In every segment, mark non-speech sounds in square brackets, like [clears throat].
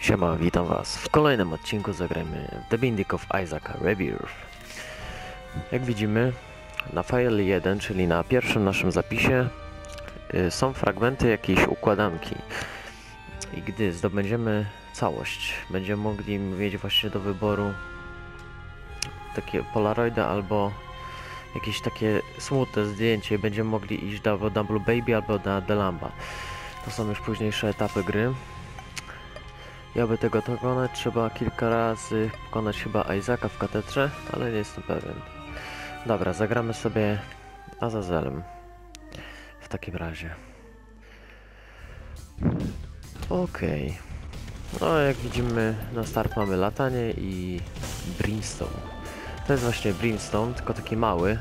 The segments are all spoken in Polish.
Siema, witam was. W kolejnym odcinku zagramy The Binding of Isaac Rebirth. Jak widzimy, na file 1, czyli na pierwszym naszym zapisie, y, są fragmenty jakiejś układanki. I gdy zdobędziemy całość, będziemy mogli mieć właśnie do wyboru takie Polaroida albo jakieś takie smutne zdjęcie. Będziemy mogli iść na Blue Baby, albo na Delamba. To są już późniejsze etapy gry. I aby tego dokonać, trzeba kilka razy pokonać chyba Isaaca w katedrze, ale nie jestem pewien. Dobra, zagramy sobie Azazelem. W takim razie. Okej. No, jak widzimy, na start mamy latanie i Brimstone. To jest właśnie Brimstone, tylko taki mały.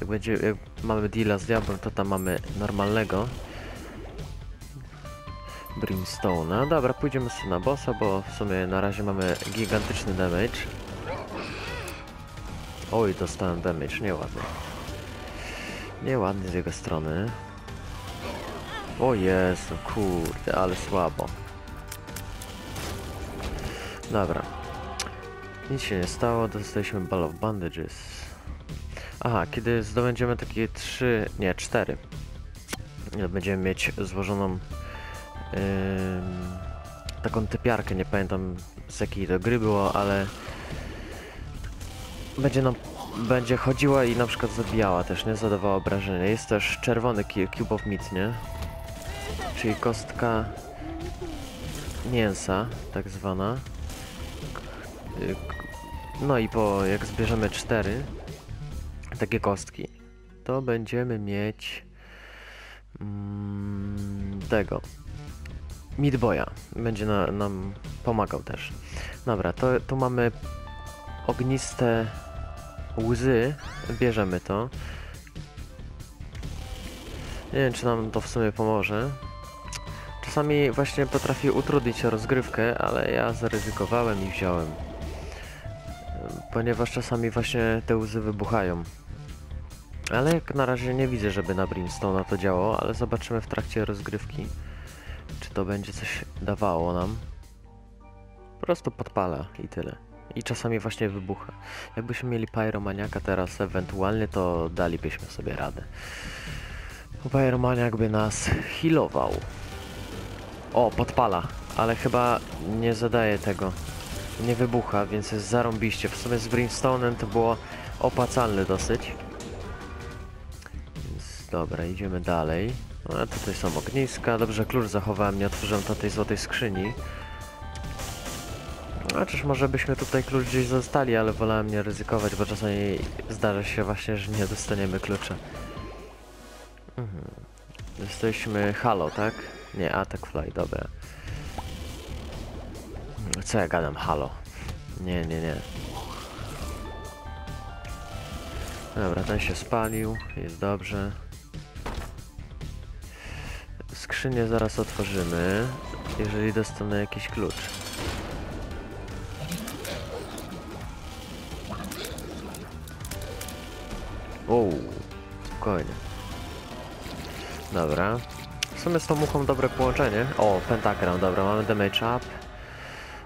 Jak, będzie, jak mamy deala z diabłem, to tam mamy normalnego. Brimstone'a. Dobra, pójdziemy sobie na bossa, bo w sumie na razie mamy gigantyczny damage. Oj, dostałem damage, nieładny. Nieładny z jego strony. O Jezu, kurde, ale słabo. Dobra. Nic się nie stało, dostaliśmy Ball of Bandages. Aha, kiedy zdobędziemy takie trzy, nie, cztery. Będziemy mieć złożoną taką typiarkę, nie pamiętam z jakiej to gry było, ale będzie nam będzie chodziła i na przykład zabijała też, nie? Zadawała obrażenia. Jest też czerwony Cube of Meat, nie? Czyli kostka mięsa, tak zwana. No i po, jak zbierzemy cztery takie kostki, to będziemy mieć mm, tego Midboya. Będzie na, nam pomagał też. Dobra, to tu mamy ogniste łzy. Bierzemy to. Nie wiem, czy nam to w sumie pomoże. Czasami właśnie potrafi utrudnić rozgrywkę, ale ja zaryzykowałem i wziąłem. Ponieważ czasami właśnie te łzy wybuchają. Ale jak na razie nie widzę, żeby na Brimstone'a to działało, ale zobaczymy w trakcie rozgrywki czy to będzie coś dawało nam. Po prostu podpala i tyle. I czasami właśnie wybucha. Jakbyśmy mieli Pyromaniaka teraz ewentualnie, to dalibyśmy sobie radę. Pyromaniak by nas healował. O, podpala, ale chyba nie zadaje tego. Nie wybucha, więc jest zarąbiście. W sumie z Brimstone'em to było opłacalne dosyć. Więc dobra, idziemy dalej. No, a tutaj są ogniska. Dobrze, klucz zachowałem, nie otworzyłem tej złotej skrzyni. No, czyż może byśmy tutaj klucz gdzieś zostali, ale wolałem nie ryzykować, bo czasami zdarza się właśnie, że nie dostaniemy klucza. Mhm. Halo, tak? Nie, Attack Fly, dobra. Co ja gadam? Halo. Nie, nie, nie. Dobra, ten się spalił, jest dobrze. Skrzynię zaraz otworzymy, jeżeli dostanę jakiś klucz. Wow, spokojnie. Dobra. W sumie z tą muchą dobre połączenie. O, pentagram, dobra, mamy damage up.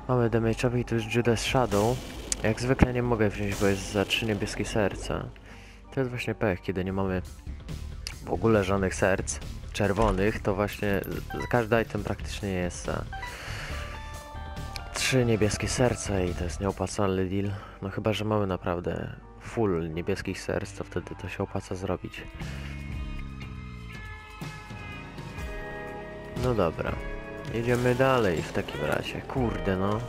Mamy damage up i tu jest Judas Shadow. Jak zwykle nie mogę wziąć, bo jest za trzy niebieskie serca. To jest właśnie pech, kiedy nie mamy w ogóle żadnych serc czerwonych, to właśnie każdy item praktycznie jest za trzy niebieskie serca i to jest nieopłacalny deal. No chyba, że mamy naprawdę full niebieskich serc, to wtedy to się opłaca zrobić. No dobra. Jedziemy dalej w takim razie. Kurde no.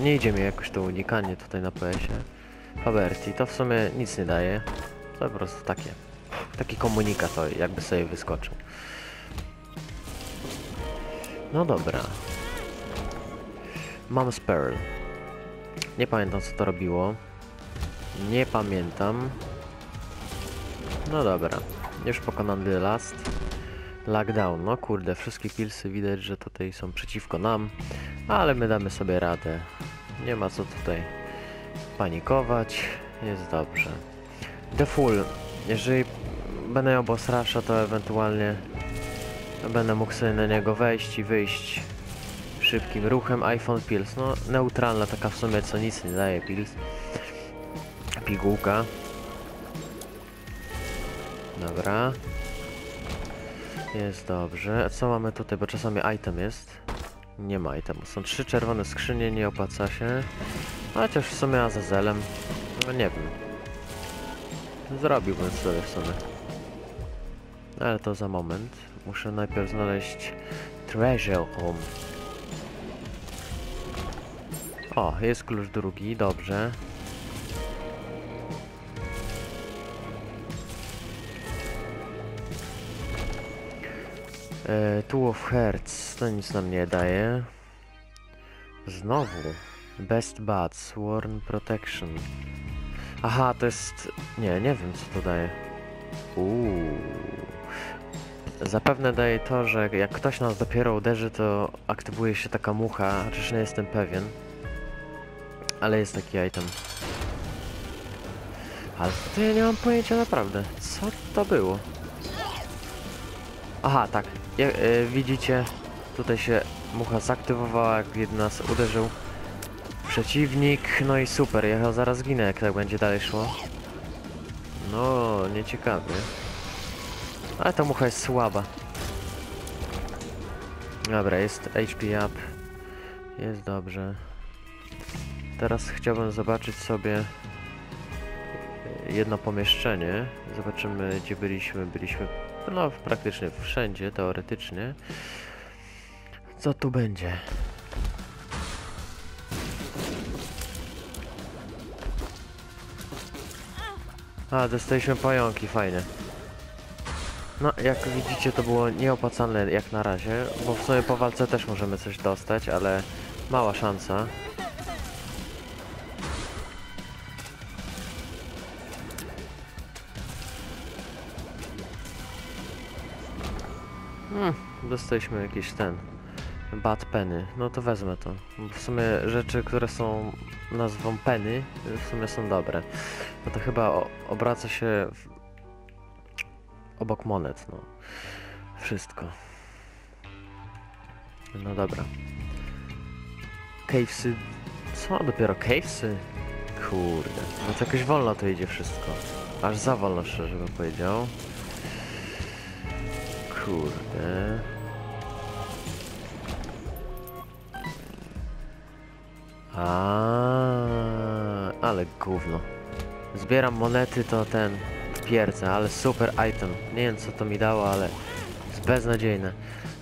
Nie idzie mi jakoś to unikanie tutaj na PS-ie. Faberti, to w sumie nic nie daje. To po prostu takie. Taki komunikat to jakby sobie wyskoczył. No dobra. Mam Pearl. Nie pamiętam co to robiło. Nie pamiętam. No dobra. Już pokonany last. Lockdown. No kurde, wszystkie killsy widać, że tutaj są przeciwko nam. Ale my damy sobie radę. Nie ma co tutaj panikować. Jest dobrze. The Full. Jeżeli będę miał boss rusha, to ewentualnie Będę mógł sobie na niego wejść i wyjść szybkim ruchem iPhone Pills. No, neutralna taka w sumie, co nic nie daje Pills. Pigułka. Dobra. Jest dobrze. A co mamy tutaj? Bo czasami item jest. Nie ma itemu. Są trzy czerwone skrzynie, nie opłaca się. Chociaż w sumie Azazelem. No nie wiem. Zrobiłbym sobie w sumie. Ale to za moment. Muszę najpierw znaleźć Treasure Home. O, jest klucz drugi, dobrze. E, Two of Hearts, to nic nam nie daje. Znowu. Best Buds, Sworn Protection. Aha, to jest... Nie, nie wiem co to daje. Uuu. Zapewne daje to, że jak ktoś nas dopiero uderzy, to aktywuje się taka mucha, chociaż nie jestem pewien. Ale jest taki item. Ale to ja nie mam pojęcia naprawdę. Co to było? Aha, tak. Y, widzicie, tutaj się mucha zaktywowała, jak jeden nas uderzył. Przeciwnik, no i super, ja zaraz zginę, jak tak będzie dalej szło. No, nieciekawie. Ale ta mucha jest słaba. Dobra, jest HP up. Jest dobrze. Teraz chciałbym zobaczyć sobie e, jedno pomieszczenie. Zobaczymy, gdzie byliśmy. Byliśmy no praktycznie wszędzie, teoretycznie. Co tu będzie? A, dostaliśmy pająki, fajne. No, jak widzicie, to było nieopłacalne jak na razie, bo w sumie po walce też możemy coś dostać, ale mała szansa. Hmm, dostaliśmy jakiś ten bad penny. No to wezmę to. W sumie rzeczy, które są nazwą penny, w sumie są dobre. No to chyba obraca się w, obok monet, no. Wszystko. No dobra. Cavesy... Co? Dopiero cavesy? Kurde. No to jakoś wolno to idzie wszystko. Aż za wolno, szczerze bym powiedział. Kurde. A, ale gówno. Zbieram monety, to ten pierdzę, ale super item. Nie wiem co to mi dało, ale jest beznadziejne.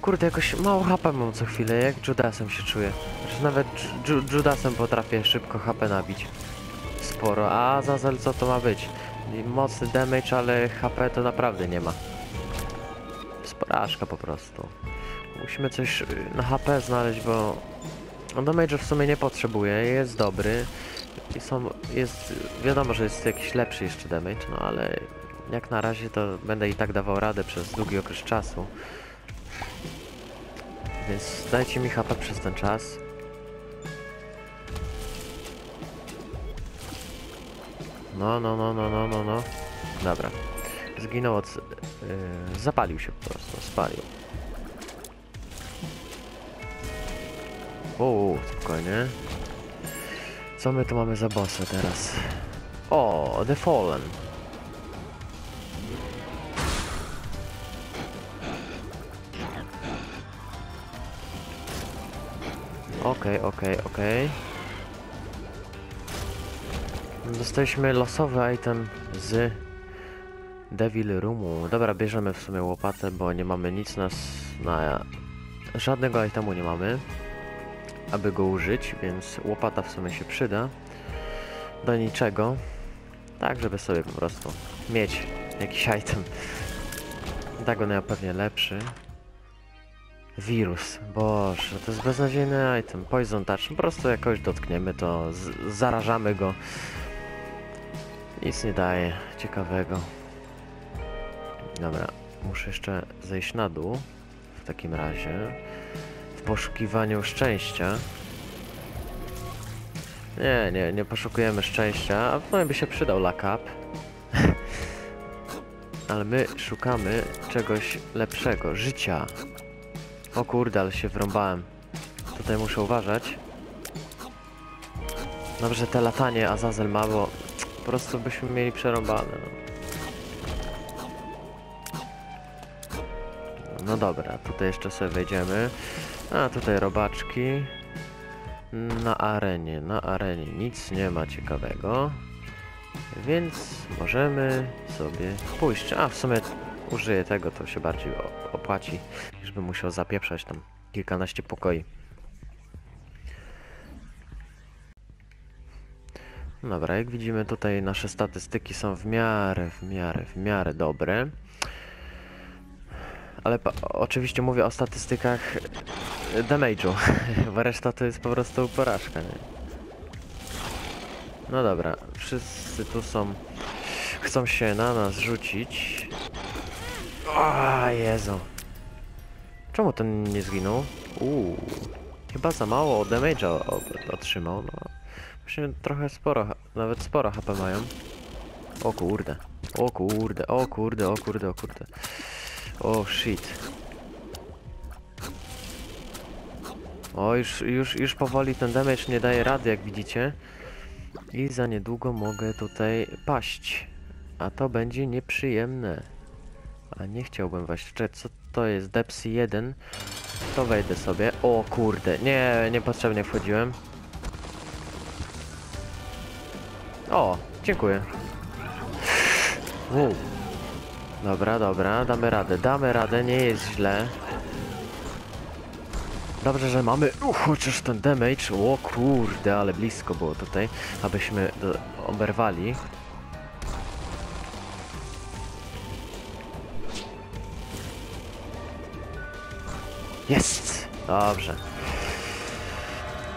Kurde, jakoś mało HP mam co chwilę, jak Judasem się czuję. Znaczy nawet Ju- Ju- Judasem potrafię szybko HP nabić. Sporo, a Zazel co to ma być? Mocny damage, ale HP to naprawdę nie ma. Sporażka po prostu. Musimy coś y, na HP znaleźć, bo on damage w sumie nie potrzebuje, jest dobry. I są, jest, wiadomo, że jest jakiś lepszy jeszcze damage, no ale jak na razie to będę i tak dawał radę przez długi okres czasu. Więc dajcie mi HP przez ten czas. No, no, no, no, no, no, no. Dobra. Zginął od... Yy, zapalił się po prostu, spalił. Uuu, spokojnie. Co my tu mamy za bossa teraz? O, The Fallen. Okej, okej, okej. Dostaliśmy losowy item z Devil Roomu. Dobra, bierzemy w sumie łopatę, bo nie mamy nic nas na... Żadnego itemu nie mamy, aby go użyć, więc łopata w sumie się przyda. Do niczego. Tak, żeby sobie po prostu mieć jakiś item. Dagon ja pewnie lepszy. Wirus. Boże, to jest beznadziejny item. Poison touch. Po prostu jakoś dotkniemy to, zarażamy go. Nic nie daje ciekawego. Dobra, muszę jeszcze zejść na dół. W takim razie. Poszukiwaniu szczęścia. Nie, nie, nie poszukujemy szczęścia. A w by się przydał luck up. [laughs] Ale my szukamy czegoś lepszego. Życia. O kurde, ale się wrąbałem. Tutaj muszę uważać. Dobrze, te latanie Azazel ma, bo po prostu byśmy mieli przerąbane. No. no dobra, tutaj jeszcze sobie wejdziemy. A tutaj robaczki. Na arenie, na arenie nic nie ma ciekawego. Więc możemy sobie pójść. A w sumie użyję tego, to się bardziej opłaci, niż bym musiał zapieprzać tam kilkanaście pokoi. Dobra, jak widzimy tutaj nasze statystyki są w miarę, w miarę, w miarę dobre. Ale oczywiście mówię o statystykach e, damage'u, [laughs] bo reszta to jest po prostu porażka, nie? No dobra, wszyscy tu są, chcą się na nas rzucić. O Jezu. Czemu ten nie zginął? Uuu, chyba za mało damage'a otrzymał, no. Właśnie trochę sporo, nawet sporo HP mają. O kurde, o kurde, o kurde, o kurde, o kurde. O shit. O, już, już, już powoli ten damage nie daje rady, jak widzicie. I za niedługo mogę tutaj paść. A to będzie nieprzyjemne. A nie chciałbym właśnie. Co to jest? Depsy 1. To wejdę sobie. O kurde, nie, niepotrzebnie wchodziłem. O, dziękuję. Wow. Dobra, dobra, damy radę, damy radę, nie jest źle. Dobrze, że mamy uh, chociaż ten damage. O kurde, ale blisko było tutaj, abyśmy do, oberwali. Jest! Dobrze.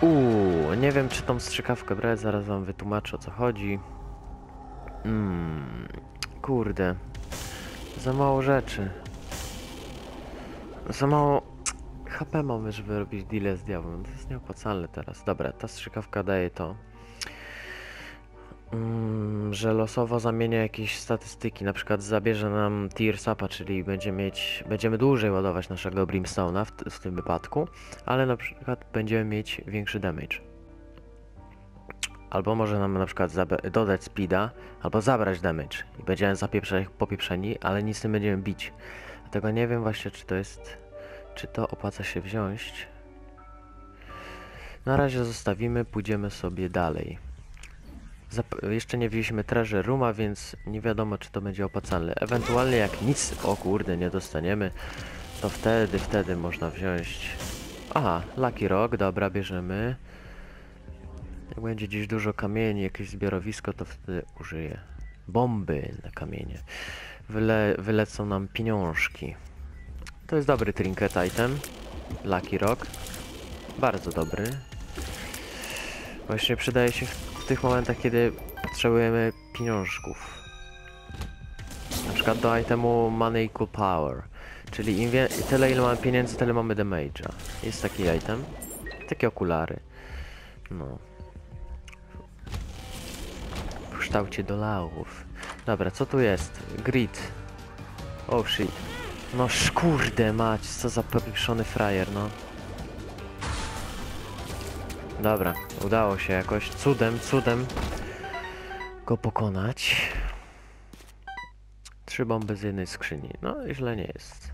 Uuu, nie wiem czy tą strzykawkę brać, zaraz wam wytłumaczę o co chodzi. Mm, kurde. Za mało rzeczy. Za mało HP mamy, żeby robić deal z diabłem. To jest nieopłacalne teraz. Dobra, ta strzykawka daje to. Mm, że losowo zamienia jakieś statystyki, na przykład zabierze nam tier sapa, czyli będzie mieć, będziemy dłużej ładować naszego brimstone'a w, w tym wypadku, ale na przykład będziemy mieć większy damage. Albo może nam na przykład dodać speeda, albo zabrać damage i będziemy zapieprzać popieprzeni, ale nic nie będziemy bić. Dlatego nie wiem właśnie czy to jest, czy to opłaca się wziąć. Na razie zostawimy, pójdziemy sobie dalej. Zap- jeszcze nie wzięliśmy treasure rooma, więc nie wiadomo czy to będzie opłacalne. Ewentualnie jak nic, o kurde, nie dostaniemy, to wtedy, wtedy można wziąć... Aha, Lucky Rock, dobra, bierzemy. Jak będzie gdzieś dużo kamieni, jakieś zbiorowisko, to wtedy użyję. Bomby na kamienie. Wyle, wylecą nam pieniążki. To jest dobry trinket item. Lucky Rock. Bardzo dobry. Właśnie przydaje się w, w tych momentach, kiedy potrzebujemy pieniążków. Na przykład do itemu Money Equal Power. Czyli im tyle ile mamy pieniędzy, tyle mamy damage'a. Jest taki item. Takie okulary. No. Kształcie dolarów. Dobra, co tu jest? Grid. Oh shit. No szkurde mać, co za popieprzony frajer, no. Dobra, udało się jakoś cudem, cudem go pokonać. Trzy bomby z jednej skrzyni. No źle nie jest.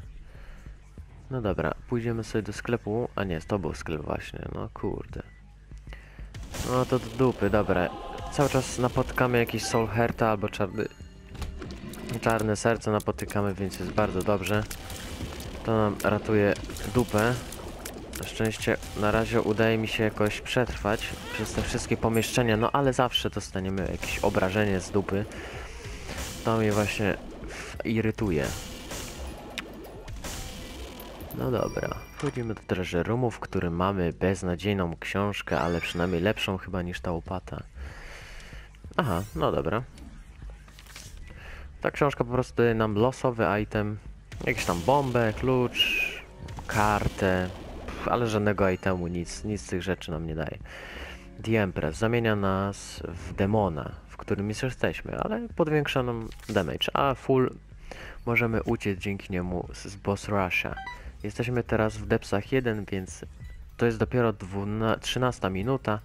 No dobra, pójdziemy sobie do sklepu. A nie, to był sklep właśnie, no kurde. No to do dupy, dobra. Cały czas napotykamy jakieś Soul Herta albo czarny... Czarne serce napotykamy, więc jest bardzo dobrze. To nam ratuje dupę. Na szczęście na razie udaje mi się jakoś przetrwać przez te wszystkie pomieszczenia, no ale zawsze dostaniemy jakieś obrażenie z dupy. To mnie właśnie irytuje. No dobra, wchodzimy do treasure roomu, w którym mamy beznadziejną książkę, ale przynajmniej lepszą chyba niż ta łopata. Aha, no dobra. Ta książka po prostu daje nam losowy item, jakiś tam bombę, klucz, kartę, pff, ale żadnego itemu, nic, nic z tych rzeczy nam nie daje. The Empress zamienia nas w demona, w którym już jesteśmy, ale podwiększa nam damage, a full możemy uciec dzięki niemu z z boss rusha. Jesteśmy teraz w depsach 1, więc to jest dopiero 12, 13 minuta,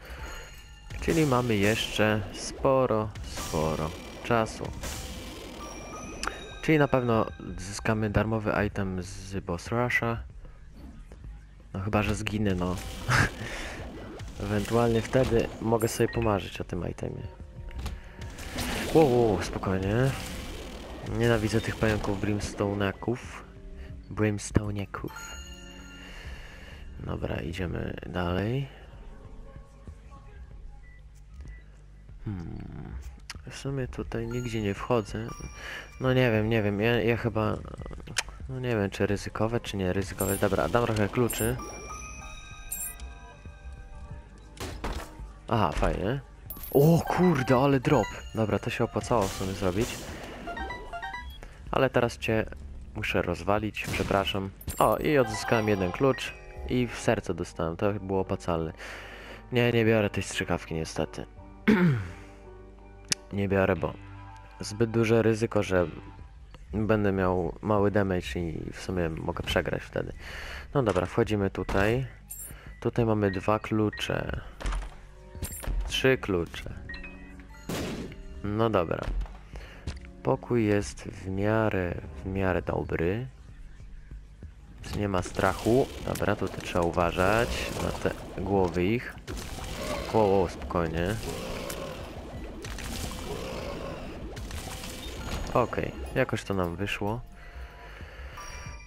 czyli mamy jeszcze sporo, sporo czasu. Czyli na pewno zyskamy darmowy item z Boss Rusha. No chyba, że zginę, no. [laughs] Ewentualnie wtedy mogę sobie pomarzyć o tym itemie. Wow, wow, spokojnie. Nienawidzę tych pająków brimstone'aków. Brimstone'aków. Dobra, idziemy dalej. Hmm. W sumie tutaj nigdzie nie wchodzę. No nie wiem, nie wiem. Ja, ja chyba... No nie wiem, czy ryzykowe, czy nie ryzykowe. Dobra, dam trochę kluczy. Aha, fajnie. O kurde, ale drop. Dobra, to się opłacało w sumie zrobić. Ale teraz cię muszę rozwalić, przepraszam. O, i odzyskałem jeden klucz. I w serce dostałem, to było opłacalne. Nie, nie biorę tej strzykawki niestety. [clears throat] nie biorę, bo zbyt duże ryzyko, że będę miał mały damage i w sumie mogę przegrać wtedy. No dobra, wchodzimy tutaj. Tutaj mamy dwa klucze. Trzy klucze. No dobra. Pokój jest w miarę, w miarę dobry. Nie ma strachu. Dobra, tutaj trzeba uważać na te głowy ich. Wow, spokojnie. Okej, jakoś to nam wyszło.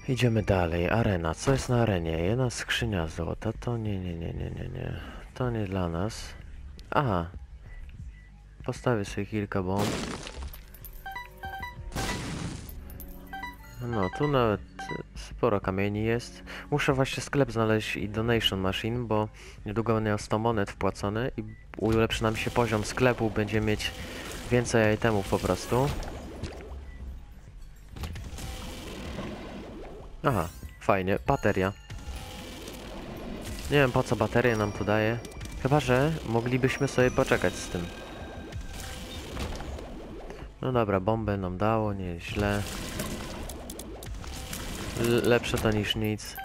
Idziemy dalej. Arena. Co jest na arenie? Jedna skrzynia złota. To nie, nie, nie, nie, nie, nie. To nie dla nas. Aha. Postawię sobie kilka bomb. No, tu nawet sporo kamieni jest. Muszę właśnie sklep znaleźć i donation machine, bo niedługo będę miał 100 monet wpłacone i ulepszy nam się poziom sklepu, będziemy mieć więcej itemów po prostu. Aha, fajnie, bateria. Nie wiem po co bateria nam tu daje. Chyba, że moglibyśmy sobie poczekać z tym. No dobra, bombę nam dało, nieźle. Lepsze to niż nic.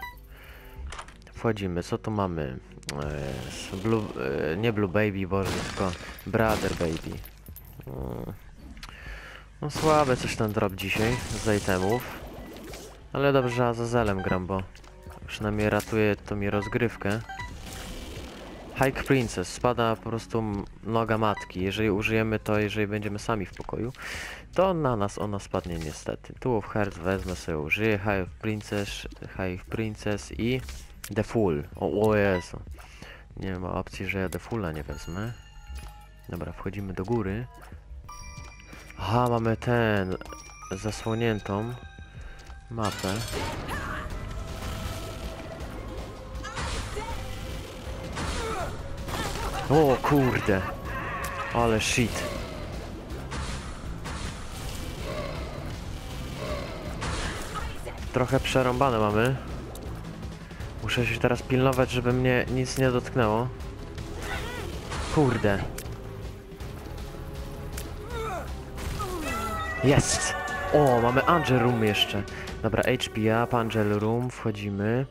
Wchodzimy, co tu mamy? Eee, blue, e, nie Blue Baby, boże, tylko Brother Baby. Mm. No słabe coś ten drop dzisiaj z itemów. Ale dobrze, że Azazelem gram, bo przynajmniej ratuje to mi rozgrywkę. Hike Princess, spada po prostu noga matki. Jeżeli użyjemy to, jeżeli będziemy sami w pokoju, to na nas ona spadnie niestety. Tu of Hearts wezmę sobie, użyję Hike Princess, Hike Princess i The Fool. O, o Jezu. Nie ma opcji, że ja The Foola nie wezmę. Dobra, wchodzimy do góry. Aha, mamy ten zasłoniętą mapę. O kurde. Ale shit. Trochę przerąbane mamy. Muszę się teraz pilnować, żeby mnie nic nie dotknęło. Kurde. Jest! O, mamy Angel Room jeszcze. Dobra, HP up, Angel Room, wchodzimy.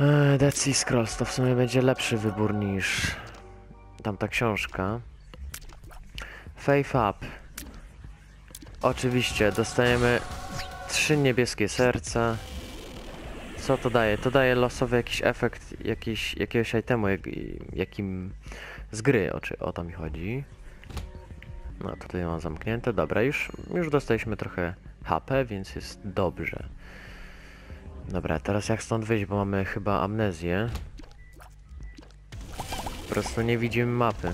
Eee, Dead Sea Scrolls to w sumie będzie lepszy wybór niż tamta książka. Faith Up. Oczywiście, dostajemy trzy niebieskie serca. Co to daje? To daje losowy jakiś efekt jakiś, jakiegoś itemu, jak, jakim z gry, o, czy, o to mi chodzi. No tutaj mam zamknięte, dobra, już, już dostaliśmy trochę HP, więc jest dobrze. Dobra, teraz jak stąd wyjść, bo mamy chyba amnezję. Po prostu nie widzimy mapy.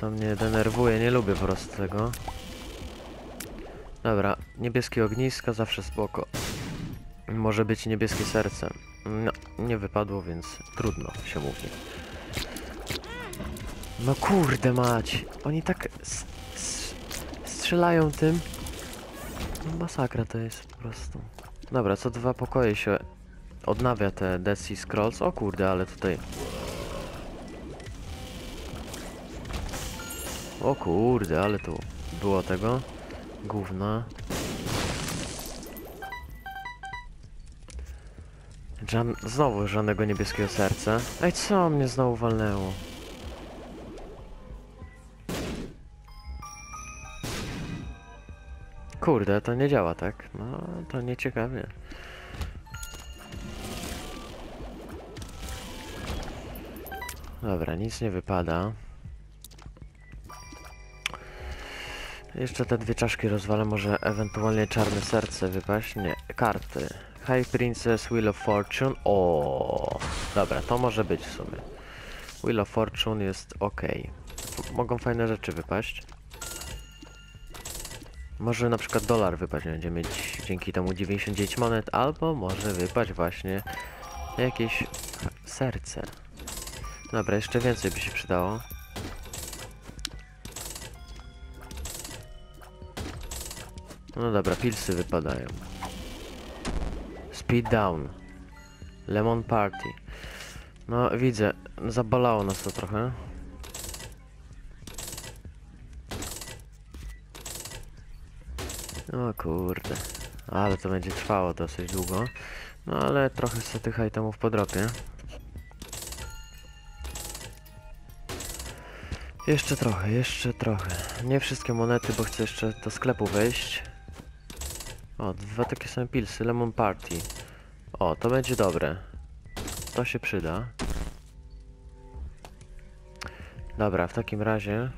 To mnie denerwuje, nie lubię po prostu tego. Dobra, niebieskie ognisko, zawsze spoko. Może być niebieskie serce. No, nie wypadło, więc trudno się mówi. No kurde mać, oni tak strzelają tym. No Masakra to jest po prostu. Dobra, co dwa pokoje się odnawia te Dead Sea Scrolls. O kurde, ale tutaj... O kurde, ale tu było tego. Gówna. Żan znowu żadnego niebieskiego serca. Ej, co mnie znowu walnęło? Kurde, to nie działa tak. No, to nieciekawie. Dobra, nic nie wypada. Jeszcze te dwie czaszki rozwalę, może ewentualnie czarne serce wypaść? Nie, karty. High Princess, Wheel of Fortune. O, dobra, to może być w sumie. Wheel of Fortune jest ok. Mogą fajne rzeczy wypaść. Może na przykład dolar wypaść, będziemy mieć dzięki temu 99 monet, albo może wypaść właśnie jakieś serce. Dobra, jeszcze więcej by się przydało. No dobra, pilsy wypadają. Speed down. Lemon party. No widzę, zabolało nas to trochę. O kurde. Ale to będzie trwało dosyć długo. No ale trochę sobie tych itemów podrobię. Jeszcze trochę, jeszcze trochę. Nie wszystkie monety, bo chcę jeszcze do sklepu wejść. O, dwa takie same pilsy, Lemon Party. O, to będzie dobre. To się przyda. Dobra, w takim razie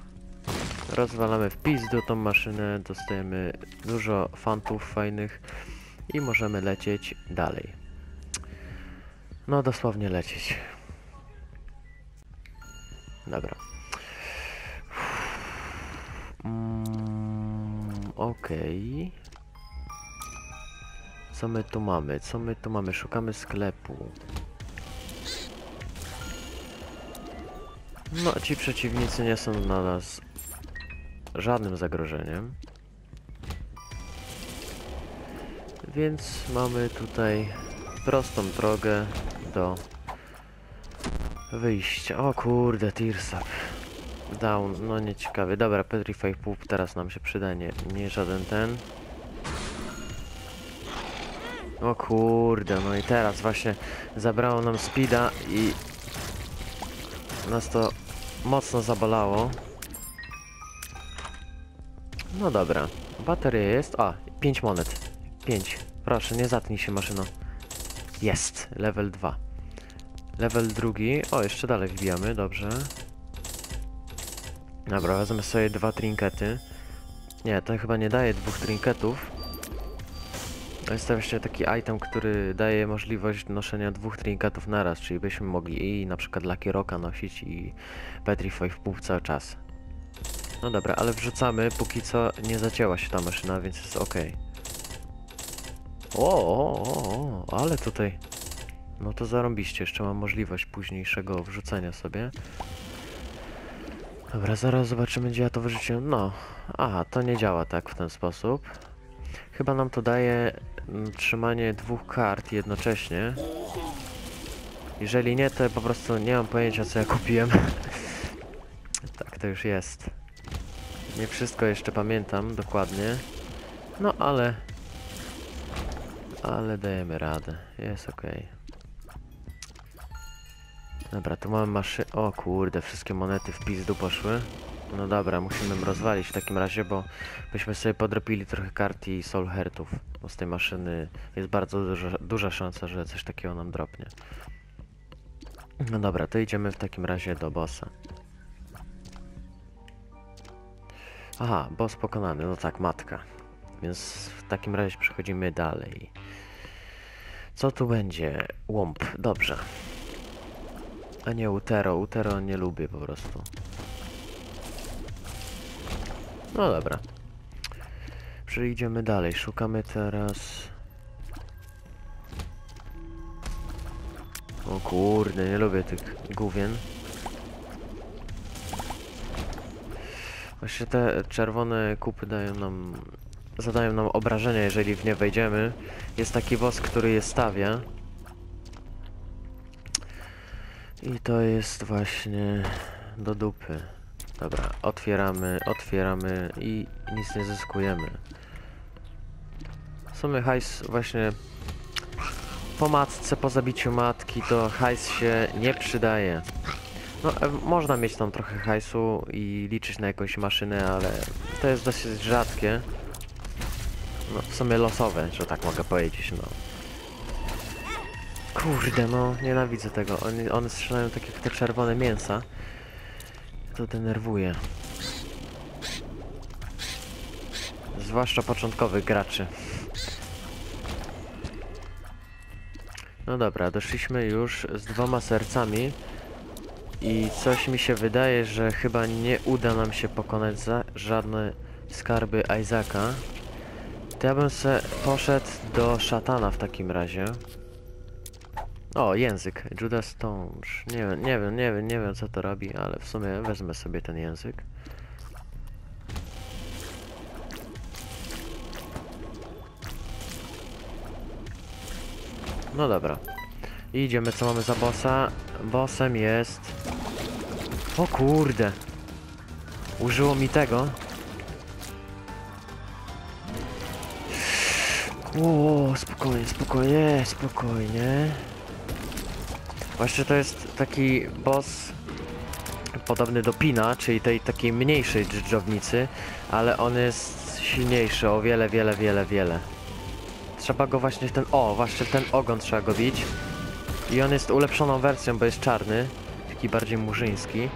rozwalamy w pizdu tą maszynę, dostajemy dużo fantów fajnych i możemy lecieć dalej. No, dosłownie lecieć. Dobra. Mm, Okej. Co my tu mamy? Co my tu mamy? Szukamy sklepu. No, ci przeciwnicy nie są dla nas żadnym zagrożeniem. Więc mamy tutaj prostą drogę do wyjścia. O kurde, Tirsap. Down, no nieciekawie. Dobra, Petrify Poop teraz nam się przyda, nie, nie żaden ten. O kurde, no i teraz właśnie zabrało nam speeda i nas to mocno zabolało. No dobra, bateria jest, a, 5 monet, 5, proszę, nie zatnij się maszyno. Jest, level 2. Level drugi, o, jeszcze dalej wbijamy, dobrze. Dobra, wezmę sobie dwa trinkety. Nie, to chyba nie daje dwóch trinketów. Jest to właśnie taki item, który daje możliwość noszenia dwóch trinketów naraz, czyli byśmy mogli i na przykład Lucky Rocka nosić i Petrify w pół cały czas. No dobra, ale wrzucamy, póki co nie zacięła się ta maszyna, więc jest ok. O, o, o, o, ale tutaj... No to zarąbiście, jeszcze mam możliwość późniejszego wrzucenia sobie. Dobra, zaraz zobaczymy, gdzie ja to wyrzuciłem. No, aha, to nie działa tak w ten sposób. Chyba nam to daje mm, trzymanie dwóch kart jednocześnie. Jeżeli nie, to po prostu nie mam pojęcia, co ja kupiłem. [laughs] tak to już jest. Nie wszystko jeszcze pamiętam dokładnie. No, ale... Ale dajemy radę. Jest okej. Dobra, tu mamy maszy... O kurde, wszystkie monety w pizdu poszły. No dobra, musimy rozwalić w takim razie, bo byśmy sobie podropili trochę kart i soul heartów. Bo z tej maszyny jest bardzo duża, duża szansa, że coś takiego nam dropnie. No dobra, to idziemy w takim razie do bossa. Aha, boss pokonany, no tak, matka. Więc w takim razie przechodzimy dalej. Co tu będzie? Łąb, dobrze. A nie Utero, Utero nie lubię po prostu. No dobra. Przejdziemy dalej, szukamy teraz... O kurde, nie lubię tych główien. Właśnie te czerwone kupy dają nam... Zadają nam obrażenia, jeżeli w nie wejdziemy. Jest taki boss, który je stawia. I to jest właśnie do dupy. Dobra, otwieramy, otwieramy i nic nie zyskujemy. W sumie hajs właśnie po matce, po zabiciu matki, to hajs się nie przydaje. No, e, można mieć tam trochę hajsu i liczyć na jakąś maszynę, ale to jest dosyć rzadkie. No, w sumie losowe, że tak mogę powiedzieć, no. Kurde, no, nienawidzę tego. Oni, one strzelają takie te czerwone mięsa. To denerwuje. Zwłaszcza początkowych graczy. No dobra, doszliśmy już z dwoma sercami. I coś mi się wydaje, że chyba nie uda nam się pokonać za żadne skarby Isaaca. To ja bym se poszedł do szatana w takim razie. O, język. Judas Stone. Nie wiem, nie wiem, nie wiem, nie wiem co to robi, ale w sumie wezmę sobie ten język. No dobra. I idziemy, co mamy za bossa? Bossem jest... O kurde! Użyło mi tego. O, spokojnie, spokojnie, spokojnie. Właśnie to jest taki boss podobny do Pina, czyli tej takiej mniejszej dżdżownicy, ale on jest silniejszy o wiele, wiele, wiele, wiele. Trzeba go właśnie w ten... O, właśnie w ten ogon trzeba go bić. I on jest ulepszoną wersją, bo jest czarny. Taki bardziej murzyński.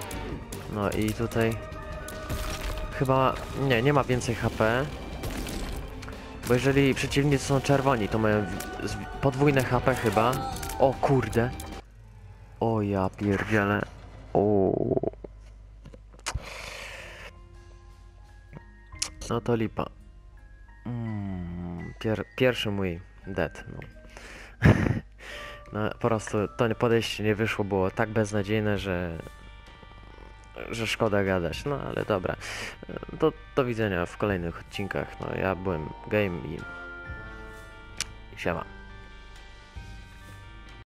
No i tutaj... Chyba... Nie, nie ma więcej HP. Bo jeżeli przeciwnicy są czerwoni, to mają podwójne HP chyba. O kurde. O ja pierdzielę. O. No to lipa. Mm, pier pierwszy mój dead, no. [laughs] no po prostu to podejście nie wyszło, było tak beznadziejne, że że szkoda gadać, no ale dobra. Do, do widzenia w kolejnych odcinkach. No ja byłem Game i siema.